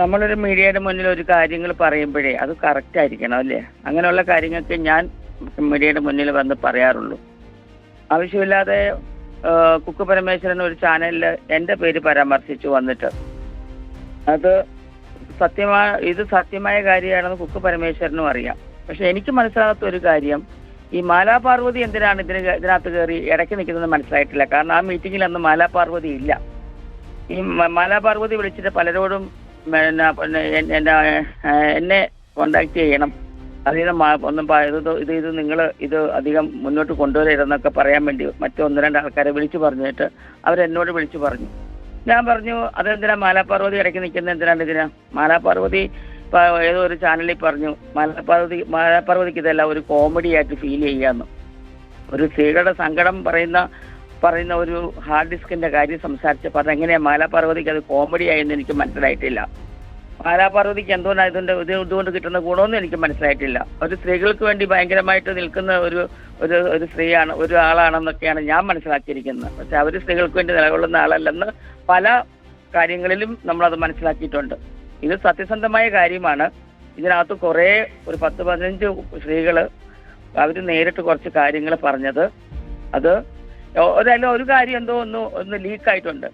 നമ്മളൊരു മീഡിയയുടെ മുന്നിൽ ഒരു കാര്യങ്ങൾ പറയുമ്പോഴേ അത് കറക്റ്റ് ആയിരിക്കണം അല്ലേ? അങ്ങനെയുള്ള കാര്യങ്ങൾക്ക് ഞാൻ മീഡിയയുടെ മുന്നിൽ വന്ന് പറയാറുള്ളൂ. ആവശ്യമില്ലാതെ കുക്ക് പരമേശ്വരൻ ഒരു ചാനലിൽ എന്റെ പേര് പരാമർശിച്ചു വന്നിട്ട്. അത് സത്യമായ ഇത് സത്യമായ കാര്യമാണെന്ന് കുക്ക് പരമേശ്വരനും അറിയാം. പക്ഷെ എനിക്ക് മനസ്സിലാകാത്ത ഒരു കാര്യം ഈ മാലാ പാർവതി എന്തിനാണ് ഇതിന് ഇതിനകത്ത് കയറി ഇടയ്ക്ക് നിൽക്കുന്നത് മനസ്സിലായിട്ടില്ല. കാരണം ആ മീറ്റിങ്ങിൽ അന്ന് മാലാ പാർവതി ഇല്ല. ഈ മാലാപാർവതി മാലാ പാർവതി വിളിച്ചിട്ട് പലരോടും എന്നെ കോണ്ടാക്ട് ചെയ്യണം. അധികം ഒന്നും ഇത് ഇത് ഇത് നിങ്ങൾ ഇത് അധികം മുന്നോട്ട് കൊണ്ടുവരരുതെന്നൊക്കെ പറയാൻ വേണ്ടി മറ്റൊന്ന് രണ്ട് ആൾക്കാരെ വിളിച്ചു പറഞ്ഞിട്ട് അവരെന്നോട് വിളിച്ചു പറഞ്ഞു. ഞാൻ പറഞ്ഞു അതെന്തിനാ മാലാപാർവതി ഇടയ്ക്ക് നിൽക്കുന്നത് എന്തിനാണ് ഇതിനാ? മാലാപാർവതി ഏതോ ഒരു ചാനലിൽ പറഞ്ഞു മാലാപാർവതി മാലാപാർവതിക്ക് ഇതെല്ലാം ഒരു കോമഡി ആയിട്ട് ഫീൽ ചെയ്യാന്ന്. ഒരു സ്ത്രീകളുടെ സങ്കടം പറയുന്ന പറയുന്ന ഒരു ഹാർഡ് ഡിസ്കിന്റെ കാര്യം സംസാരിച്ചപ്പോൾ അതെങ്ങനെയാ? മാലാപാർവതിക്ക് അത് കോമഡി ആയെന്ന് എനിക്ക് മനസ്സിലായിട്ടില്ല. മാലാപാർവതിക്ക് എന്തുകൊണ്ടാണ് ഇതിന്റെ ഇത് ഇതുകൊണ്ട് കിട്ടുന്ന ഗുണമൊന്നും എനിക്ക് മനസ്സിലായിട്ടില്ല. ഒരു സ്ത്രീകൾക്ക് വേണ്ടി ഭയങ്കരമായിട്ട് നിൽക്കുന്ന ഒരു ഒരു ഒരു സ്ത്രീയാണ് ഒരു ആളാണെന്നൊക്കെയാണ് ഞാൻ മനസ്സിലാക്കിയിരിക്കുന്നത്. പക്ഷെ അവർ സ്ത്രീകൾക്ക് വേണ്ടി നിലകൊള്ളുന്ന ആളല്ലെന്ന് പല കാര്യങ്ങളിലും നമ്മളത് മനസ്സിലാക്കിയിട്ടുണ്ട്. ഇത് സത്യസന്ധമായ കാര്യമാണ്. ഇതിനകത്ത് കുറേ ഒരു പത്ത് പതിനഞ്ച് സ്ത്രീകൾ അവർ നേരിട്ട് കുറച്ച് കാര്യങ്ങൾ പറഞ്ഞത്. അത് ഒരു കാര്യം എന്തോ ഒന്ന് ഒന്ന് ലീക്കായിട്ടുണ്ട്